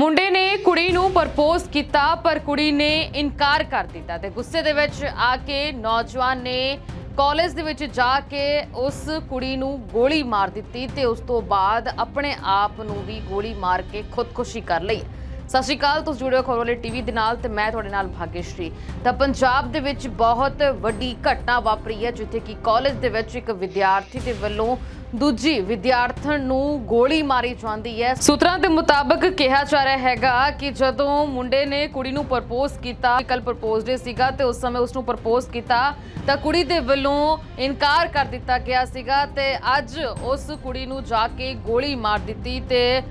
ਮੁੰਡੇ ਨੇ ਕੁੜੀ ਨੂੰ ਪ੍ਰਪੋਜ਼ ਕੀਤਾ, ਪਰ ਕੁੜੀ ਨੇ ਇਨਕਾਰ ਕਰ ਦਿੱਤਾ ਤੇ ਗੁੱਸੇ ਦੇ ਵਿੱਚ ਆ ਕੇ ਨੌਜਵਾਨ ਨੇ ਕਾਲਜ ਦੇ ਵਿੱਚ ਜਾ ਕੇ ਉਸ ਕੁੜੀ ਨੂੰ ਗੋਲੀ ਮਾਰ ਦਿੱਤੀ ਤੇ ਉਸ ਤੋਂ ਬਾਅਦ ਆਪਣੇ ਆਪ ਨੂੰ ਵੀ ਗੋਲੀ ਮਾਰ ਕੇ ਖੁਦਕੁਸ਼ੀ ਕਰ ਲਈ। ਸਤਿ ਸ਼੍ਰੀ ਅਕਾਲ, ਤੁਸੀਂ ਜੁੜੇ ਹੋ ਖਬਰ ਵਾਲੇ ਟੀਵੀ ਦੇ ਨਾਲ ਤੇ ਮੈਂ ਤੁਹਾਡੇ ਨਾਲ ਭਾਗੇਸ਼ਰੀ ਤਾਂ ਪੰਜਾਬ ਦੇ ਵਿੱਚ ਬਹੁਤ ਵੱਡੀ ਘਟਨਾ ਵਾਪਰੀ ਹੈ, ਜਿੱਥੇ ਕਿ ਕਾਲਜ ਦੇ ਵਿੱਚ ਇੱਕ ਵਿਦਿਆਰਥੀ ਦੇ ਵੱਲੋਂ ਦੂਜੀ ਵਿਦਿਆਰਥਣ ਨੂੰ ਗੋਲੀ ਮਾਰੀ ਜਾਂਦੀ ਹੈ। ਸੂਤਰਾਂ ਦੇ ਮੁਤਾਬਕ ਕਿਹਾ ਜਾ ਰਿਹਾ ਹੈਗਾ ਕਿ ਜਦੋਂ ਮੁੰਡੇ ਨੇ ਕੁੜੀ ਨੂੰ ਪ੍ਰਪੋਜ਼ ਕੀਤਾ ਕੱਲ ਪ੍ਰਪੋਜ਼ ਡੇ ਸੀਗਾ ਤੇ ਉਸ ਸਮੇਂ ਉਸ ਨੂੰ ਪ੍ਰਪੋਜ਼ ਕੀਤਾ, ਤਾਂ ਕੁੜੀ ਦੇ ਵੱਲੋਂ ਇਨਕਾਰ ਕਰ ਦਿੱਤਾ ਗਿਆ ਸੀਗਾ ਤੇ ਅੱਜ ਉਸ ਕੁੜੀ ਨੂੰ ਜਾ ਕੇ ਗੋਲੀ ਮਾਰ ਦਿੱਤੀ ਤੇ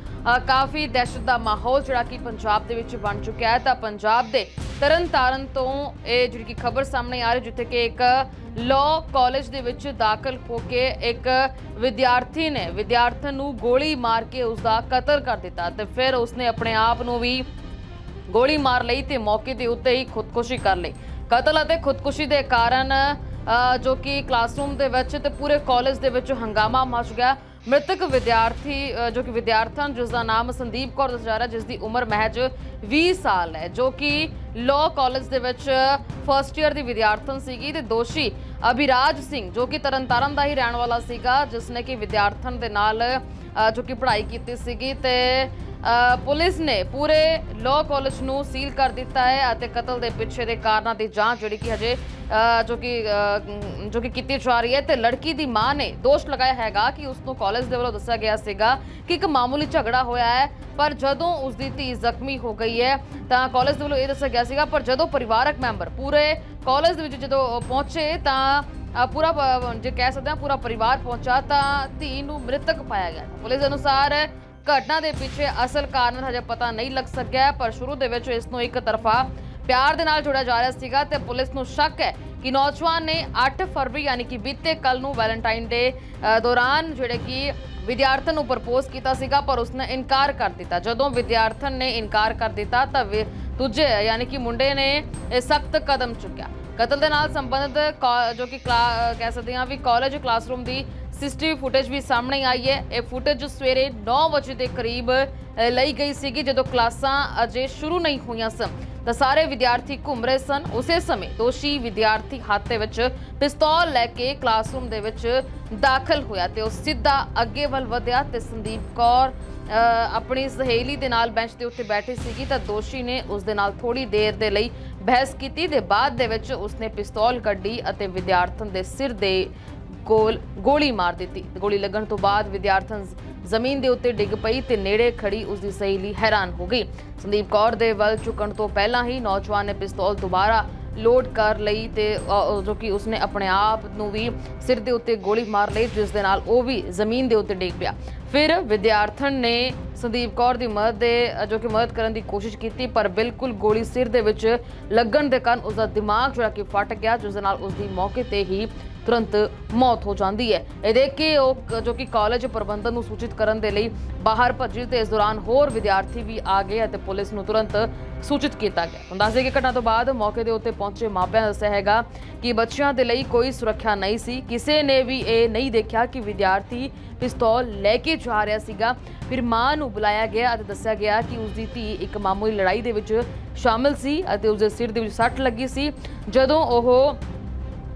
ਕਾਫੀ ਦਹਿਸ਼ਤ ਦਾ ਮਾਹੌਲ ਜਿਹੜਾ ਕਿ ਪੰਜਾਬ ਦੇ ਵਿੱਚ ਬਣ ਚੁੱਕਿਆ ਹੈ। ਤਾਂ ਪੰਜਾਬ ਦੇ ਤਰਨਤਾਰਨ ਤੋਂ ਇਹ ਜਿਹੜੀ ਕਿ ਖਬਰ ਸਾਹਮਣੇ ਆ ਰਹੀ ਜਿੱਥੇ ਕਿ ਇੱਕ ਲਾਅ ਕਾਲਜ ਦੇ ਵਿੱਚ ਦਾਖਲ ਹੋ ਕੇ ਇੱਕ ਵਿਦਿਆਰਥੀ ਨੇ ਵਿਦਿਆਰਥਣ ਨੂੰ ਗੋਲੀ ਮਾਰ ਕੇ ਉਸ ਦਾ ਕਤਲ ਕਰ ਦਿੱਤਾ ਤੇ ਫਿਰ ਉਸਨੇ ਆਪਣੇ ਆਪ ਨੂੰ ਵੀ ਗੋਲੀ ਮਾਰ ਲਈ ਤੇ ਮੌਕੇ ਦੇ ਉੱਤੇ ਹੀ ਖੁਦਕੁਸ਼ੀ ਕਰ ਲਈ। ਕਤਲ ਅਤੇ ਖੁਦਕੁਸ਼ੀ ਦੇ ਕਾਰਨ ਅ, ਜੋ ਕਿ ਕਲਾਸਰੂਮ ਦੇ ਵਿੱਚ ਤੇ ਪੂਰੇ ਕਾਲਜ ਦੇ ਵਿੱਚ ਹੰਗਾਮਾ ਮਚ ਗਿਆ। ਮ੍ਰਿਤਕ ਵਿਦਿਆਰਥੀ ਅ, ਜੋ ਕਿ ਵਿਦਿਆਰਥਣ ਜਿਸ ਦਾ ਨਾਮ ਸੰਦੀਪ ਕੌਰ ਦੱਸਿਆ ਜਾ ਰਿਹਾ ਜਿਸ ਦੀ ਉਮਰ ਮਹਿਜ 20 ਸਾਲ ਹੈ ਜੋ ਕਿ ਲਾਅ ਕਾਲਜ ਦੇ ਵਿੱਚ ਫਰਸਟ ਈਅਰ ਦੀ ਵਿਦਿਆਰਥਣ ਸੀਗੀ ਤੇ ਦੋਸ਼ੀ ਅਭਿਰਾਜ ਸਿੰਘ ਜੋ ਕਿ ਤਰਨਤਾਰਨ ਦਾ ਹੀ ਰਹਿਣ ਵਾਲਾ ਸੀਗਾ ਜਿਸ ਨੇ ਕਿ ਵਿਦਿਆਰਥਣ ਦੇ ਨਾਲ ਅ, ਜੋ ਕਿ ਪੜ੍ਹਾਈ ਕੀਤੀ ਸੀਗੀ ਤੇ ਅ, ਪੁਲਿਸ ਨੇ ਪੂਰੇ ਲਾਅ ਕਾਲਜ ਨੂੰ ਸੀਲ ਕਰ ਦਿੱਤਾ ਹੈ ਅਤੇ ਕਤਲ ਦੇ ਪਿੱਛੇ ਦੇ ਕਾਰਨਾਂ ਦੀ ਜਾਂਚ ਜਿਹੜੀ ਕਿ ਹਜੇ ਜੋ ਕਿ ਜੋ ਕਿ ਕੀਤੀ ਜਾ ਰਹੀ ਹੈ ਤੇ ਲੜਕੀ ਦੀ ਮਾਂ ਨੇ ਦੋਸ਼ ਲਗਾਇਆ ਹੈਗਾ ਕਿ ਉਸ ਨੂੰ ਕਾਲਜ ਦੇ ਵੱਲੋਂ ਦੱਸਿਆ ਗਿਆ ਸੀਗਾ ਕਿ ਇੱਕ ਮਾਮੂਲੀ ਝਗੜਾ ਹੋਇਆ ਹੈ, ਪਰ ਜਦੋਂ ਉਸ ਦੀ ਧੀ ਜ਼ਖਮੀ ਹੋ ਗਈ ਹੈ, ਤਾਂ ਕਾਲਜ ਦੇ ਵੱਲੋਂ ਇਹ ਦੱਸਿਆ ਗਿਆ ਸੀਗਾ, ਪਰ ਜਦੋਂ ਪਰਿਵਾਰਕ ਮੈਂਬਰ ਪੂਰੇ ਕਾਲਜ ਦੇ ਵਿੱਚ ਜਦੋਂ ਪਹੁੰਚੇ, ਤਾਂ ਪੂਰਾ ਜੇ ਕਹਿ ਸਕਦੇ ਹਾਂ ਪੂਰਾ ਪਰਿਵਾਰ ਪਹੁੰਚਾ, ਤਾਂ ਧੀ ਨੂੰ ਮ੍ਰਿਤਕ ਪਾਇਆ ਗਿਆ। ਪੁਲਿਸ ਅਨੁਸਾਰ ਘਟਨਾ ਦੇ ਪਿੱਛੇ ਅਸਲ ਕਾਰਨ ਹਜੇ ਪਤਾ ਨਹੀਂ ਲੱਗ ਸਕਿਆ, ਪਰ ਸ਼ੁਰੂ ਦੇ ਵਿੱਚ ਇਸ ਨੂੰ ਇੱਕ ਤਰਫਾ ਪਿਆਰ ਦੇ ਨਾਲ ਜੋੜਿਆ ਜਾ ਰਿਹਾ ਸੀਗਾ ਤੇ ਪੁਲਿਸ ਨੂੰ ਸ਼ੱਕ ਹੈ ਕਿ ਨੌਜਵਾਨ ਨੇ 8 ਫਰਵਰੀ ਯਾਨੀ ਕਿ ਬੀਤੇ ਕੱਲ ਨੂੰ ਵੈਲੈਂਟਾਈਨ ਡੇ ਦੌਰਾਨ ਜਿਹੜੇ ਕਿ ਵਿਦਿਆਰਥਣ ਨੂੰ ਪ੍ਰਪੋਜ਼ ਕੀਤਾ ਸੀਗਾ, ਪਰ ਉਸਨੇ ਇਨਕਾਰ ਕਰ ਦਿੱਤਾ। ਜਦੋਂ ਵਿਦਿਆਰਥਣ ਨੇ ਇਨਕਾਰ ਕਰ ਦਿੱਤਾ ਤਾਂ ਵਿ- ਦੂਜੇ ਯਾਨੀ ਕਿ ਮੁੰਡੇ ਨੇ ਇਹ ਸਖਤ ਕਦਮ ਚੁੱਕਿਆ। ਕਤਲ ਦੇ ਨਾਲ ਸੰਬੰਧਿਤ ਕਾ- ਜੋ ਕਿ ਕਲਾ- ਕਹਿ ਸਕਦੇ ਹਾਂ ਵੀ ਕਾਲਜ ਕਲਾਸਰੂਮ ਦੀ ਸੀਸੀਟੀਵੀ ਫੁਟੇਜ ਵੀ ਸਾਹਮਣੇ ਆਈ ਹੈ। ਇਹ ਫੁਟੇਜ ਸਵੇਰੇ 9 ਵਜੇ ਦੇ ਕਰੀਬ ਲਈ ਗਈ ਸੀਗੀ, ਜਦੋਂ ਕਲਾਸਾਂ ਅਜੇ ਸ਼ੁਰੂ ਨਹੀਂ ਹੋਈਆਂ ਸਨ। ਤਾਂ ਸਾਰੇ ਵਿਦਿਆਰਥੀ ਘੁੰਮ ਰਹੇ ਸਨ। ਉਸੇ ਸਮੇਂ ਦੋਸ਼ੀ ਵਿਦਿਆਰਥੀ ਹੱਥ ਦੇ ਵਿੱਚ ਪਿਸਤੌਲ ਲੈ ਕੇ ਕਲਾਸਰੂਮ ਦੇ ਵਿੱਚ ਦਾਖਲ ਹੋਇਆ ਤੇ ਉਹ ਸਿੱਧਾ ਅੱਗੇ ਵੱਲ ਵਧਿਆ ਤੇ ਸੰਦੀਪ ਕੌਰ ਆਪਣੀ ਸਹੇਲੀ ਦੇ ਨਾਲ ਬੈਂਚ ਦੇ ਉੱਤੇ ਬੈਠੀ ਸੀਗੀ ਤਾਂ ਦੋਸ਼ੀ ਨੇ ਉਸ ਦੇ ਨਾਲ ਥੋੜੀ ਦੇਰ ਦੇ ਲਈ ਬਹਿਸ ਕੀਤੀ ਤੇ ਬਾਅਦ ਦੇ ਵਿੱਚ ਉਸਨੇ ਪਿਸਤੌਲ ਕੱਢੀ ਅਤੇ ਵਿਦਿਆਰਥਣ ਦੇ ਸਿਰ ਦੇ ਗੋਲ, ਗੋਲੀ ਮਾਰ ਦਿੱਤੀ। ਗੋਲੀ ਲੱਗਣ ਤੋਂ ਬਾਅਦ ਵਿਦਿਆਰਥਣ ਜ਼ਮੀਨ ਦੇ ਉੱਤੇ ਡਿੱਗ ਪਈ ਤੇ ਨੇੜੇ ਖੜੀ ਉਸ ਦੀ ਸਹੇਲੀ ਹੈਰਾਨ ਹੋ ਗਈ। ਸੰਦੀਪ ਕੌਰ ਦੇ ਵੱਲ ਝੁਕਣ ਤੋਂ ਪਹਿਲਾਂ ਹੀ ਨੌਜਵਾਨ ਨੇ ਪਿਸਤੌਲ ਦੁਬਾਰਾ ਲੋਡ ਕਰ ਲਈ ਤੇ ਜੋ ਕਿ ਉਸਨੇ ਆਪਣੇ ਆਪ ਨੂੰ ਵੀ ਸਿਰ ਦੇ ਉੱਤੇ ਗੋਲੀ ਮਾਰ ਲਈ, ਜਿਸ ਦੇ ਨਾਲ ਉਹ ਵੀ ਜ਼ਮੀਨ ਦੇ ਉੱਤੇ ਡਿੱਗ ਪਿਆ। ਫਿਰ ਵਿਦਿਆਰਥਣ ਨੇ ਸੰਦੀਪ ਕੌਰ ਦੀ ਮਦਦ ਦੇ ਜੋ ਕਿ ਮਦਦ ਕਰਨ ਦੀ ਕੋਸ਼ਿਸ਼ ਕੀਤੀ, ਪਰ ਬਿਲਕੁਲ ਗੋਲੀ ਸਿਰ ਦੇ ਵਿੱਚ ਲੱਗਣ ਦੇ ਕਾਰਨ ਉਸ ਦਾ ਦਿਮਾਗ ਜਿਹੜਾ ਕਿ ਫਟ ਗਿਆ, ਜਿਸ ਦੇ ਨਾਲ ਉਸ ਦੀ ਮੌਕੇ ਤੇ ਹੀ ਤੁਰੰਤ ਮੌਤ ਹੋ ਜਾਂਦੀ ਹੈ। ਇਹ ਦੇਖ ਕੇ ਉਹ ਜੋ ਕਿ ਕਾਲਜ ਪ੍ਰਬੰਧਨ ਨੂੰ ਸੂਚਿਤ ਕਰਨ ਦੇ ਲਈ ਬਾਹਰ ਭੱਜੀ ਤੇ ਇਸ ਦੌਰਾਨ ਹੋਰ ਵਿਦਿਆਰਥੀ ਵੀ ਆ ਗਏ ਅਤੇ ਪੁਲਿਸ ਨੂੰ ਤੁਰੰਤ ਸੂਚਿਤ ਕੀਤਾ ਗਿਆ। ਹੁਣ ਦੱਸਦੇ ਕਿ ਘਟਨਾ ਤੋਂ ਬਾਅਦ ਮੌਕੇ ਦੇ ਉੱਤੇ ਪਹੁੰਚੇ ਮਾਪਿਆਂ ਨੇ ਦੱਸਿਆ ਹੈਗਾ ਕਿ ਬੱਚਿਆਂ ਦੇ ਲਈ ਕੋਈ ਸੁਰੱਖਿਆ ਨਹੀਂ ਸੀ। ਕਿਸੇ ਨੇ ਵੀ ਇਹ ਨਹੀਂ ਦੇਖਿਆ ਕਿ ਵਿਦਿਆਰਥੀ ਪਿਸਤੌਲ ਲੈ ਕੇ ਜਾ ਰਿਹਾ ਸੀਗਾ। ਫਿਰ ਮਾਂ ਨੂੰ ਬੁਲਾਇਆ ਗਿਆ ਅਤੇ ਦੱਸਿਆ ਗਿਆ ਕਿ ਉਸ ਦੀ ਧੀ ਇੱਕ ਮਾਮੂਲੀ ਲੜਾਈ ਦੇ ਵਿੱਚ ਸ਼ਾਮਿਲ ਸੀ ਅਤੇ ਉਸ ਦੇ ਸਿਰ ਦੇ ਵਿੱਚ ਸੱਟ ਲੱਗੀ ਸੀ। ਜਦੋਂ ਉਹ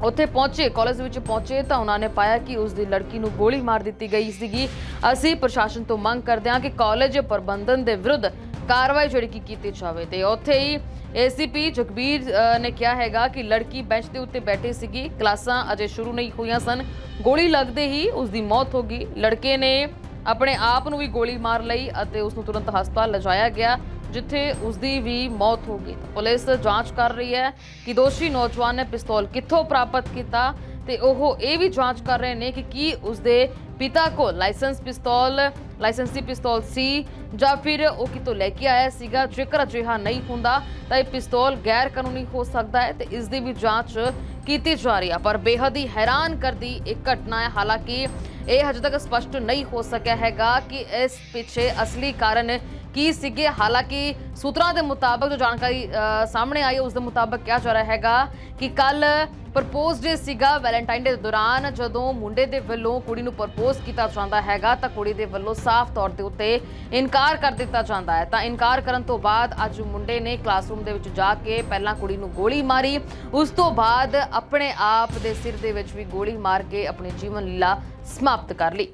ਉੱਥੇ ਪਹੁੰਚੇ, ਕਾਲਜ ਵਿੱਚ ਪਹੁੰਚੇ ਤਾਂ ਉਹਨਾਂ ਨੇ ਪਾਇਆ ਕਿ ਉਸ ਦੀ ਲੜਕੀ ਨੂੰ ਗੋਲੀ ਮਾਰ ਦਿੱਤੀ ਗਈ ਸੀਗੀ। ਅਸੀਂ ਪ੍ਰਸ਼ਾਸਨ ਤੋਂ ਮੰਗ ਕਰਦੇ ਹਾਂ ਕਿ ਕਾਲਜ ਪ੍ਰਬੰਧਨ ਦੇ ਵਿਰੁੱਧ ਕਾਰਵਾਈ ਜਿਹੜੀ ਕਿ ਕੀਤੀ ਜਾਵੇ। ਤੇ ਉੱਥੇ ਹੀ ਏਸੀਪੀ ਜਗਬੀਰ ਨੇ ਕਿਹਾ ਹੈਗਾ ਕਿ ਲੜਕੀ ਬੈਂਚ ਦੇ ਉੱਤੇ ਬੈਠੀ ਸੀਗੀ। ਕਲਾਸਾਂ ਅਜੇ ਸ਼ੁਰੂ ਨਹੀਂ ਹੋਈਆਂ ਸਨ। ਗੋਲੀ ਲੱਗਦੇ ਹੀ ਉਸ ਦੀ ਮੌਤ ਹੋ ਗਈ। ਲੜਕੇ ਨੇ ਆਪਣੇ ਆਪ ਨੂੰ ਵੀ ਗੋਲੀ ਮਾਰ ਲਈ ਅਤੇ ਉਸ ਨੂੰ ਤੁਰੰਤ ਹਸਪਤਾਲ ਲਿਜਾਇਆ ਗਿਆ, ਜਿੱਥੇ ਉਸ ਦੀ ਵੀ ਮੌਤ ਹੋ ਗਈ। ਪੁਲਿਸ ਜਾਂਚ ਕਰ ਰਹੀ ਹੈ ਕਿ ਦੋਸ਼ੀ ਨੌਜਵਾਨ ਨੇ ਪਿਸਤੌਲ ਕਿੱਥੋਂ ਪ੍ਰਾਪਤ ਕੀਤਾ ਤੇ ਉਹ ਇਹ ਵੀ ਜਾਂਚ ਕਰ ਰਹੇ ਨੇ ਕਿ ਕੀ ਉਸ ਦੇ ਪਿਤਾ ਕੋਲ ਲਾਇਸੈਂਸ ਪਿਸਤੌਲ, ਲਾਇਸੈਂਸੀ ਪਿਸਤੌਲ ਸੀ ਜਾਂ ਫਿਰ ਉਹ ਕਿਤੋਂ ਲੈ ਕੇ ਆਇਆ ਸੀਗਾ। ਜੇਕਰ ਅਜਿਹਾ ਨਹੀਂ ਹੁੰਦਾ ਤਾਂ ਇਹ ਪਿਸਤੌਲ ਗੈਰ ਕਾਨੂੰਨੀ ਹੋ ਸਕਦਾ ਹੈ ਤੇ ਇਸ ਦੀ ਵੀ ਜਾਂਚ ਕੀਤੀ ਜਾ ਰਹੀ ਹੈ। ਪਰ ਬੇਹੱਦ ਹੀ ਹੈਰਾਨ ਕਰਦੀ ਇਹ ਘਟਨਾ ਹੈ। ਹਾਲਾਂਕਿ ਇਹ ਹਜੇ ਤੱਕ ਸਪਸ਼ਟ ਨਹੀਂ ਹੋ ਸਕਿਆ ਹੈਗਾ ਕਿ ਇਸ ਪਿੱਛੇ ਅਸਲੀ ਕਾਰਨ ਕੀ ਸੀਗੇ? ਹਾਲਾਂਕਿ ਸੂਤਰਾਂ ਦੇ ਮੁਤਾਬਕ ਜੋ ਜਾਣਕਾਰੀ ਸਾਹਮਣੇ ਆਈ ਹੈ, ਉਸ ਦੇ ਮੁਤਾਬਕ ਕਿਹਾ ਜਾ ਰਿਹਾ ਹੈਗਾ ਕਿ ਕੱਲ ਪ੍ਰਪੋਜ਼ ਡੇ ਸੀਗਾ ਵੈਲੈਂਟਾਈਨ ਡੇ ਦੇ ਦੌਰਾਨ। ਜਦੋਂ ਮੁੰਡੇ ਦੇ ਵੱਲੋਂ ਕੁੜੀ ਨੂੰ ਪ੍ਰਪੋਜ਼ ਕੀਤਾ ਜਾਂਦਾ ਹੈਗਾ ਤਾਂ ਕੁੜੀ ਦੇ ਵੱਲੋਂ ਸਾਫ਼ ਤੌਰ ਦੇ ਉੱਤੇ ਇਨਕਾਰ ਕਰ ਦਿੱਤਾ ਜਾਂਦਾ ਹੈ। ਤਾਂ ਇਨਕਾਰ ਕਰਨ ਤੋਂ ਬਾਅਦ ਅੱਜ ਮੁੰਡੇ ਨੇ ਕਲਾਸਰੂਮ ਦੇ ਵਿੱਚ ਜਾ ਕੇ ਪਹਿਲਾਂ ਕੁੜੀ ਨੂੰ ਗੋਲੀ ਮਾਰੀ। ਉਸ ਤੋਂ ਬਾਅਦ ਆਪਣੇ ਆਪ ਦੇ ਸਿਰ ਦੇ ਵਿੱਚ ਵੀ ਗੋਲੀ ਮਾਰ ਕੇ ਆਪਣੀ ਜੀਵਨ ਲੀਲਾ ਸਮਾਪਤ ਕਰ ਲਈ।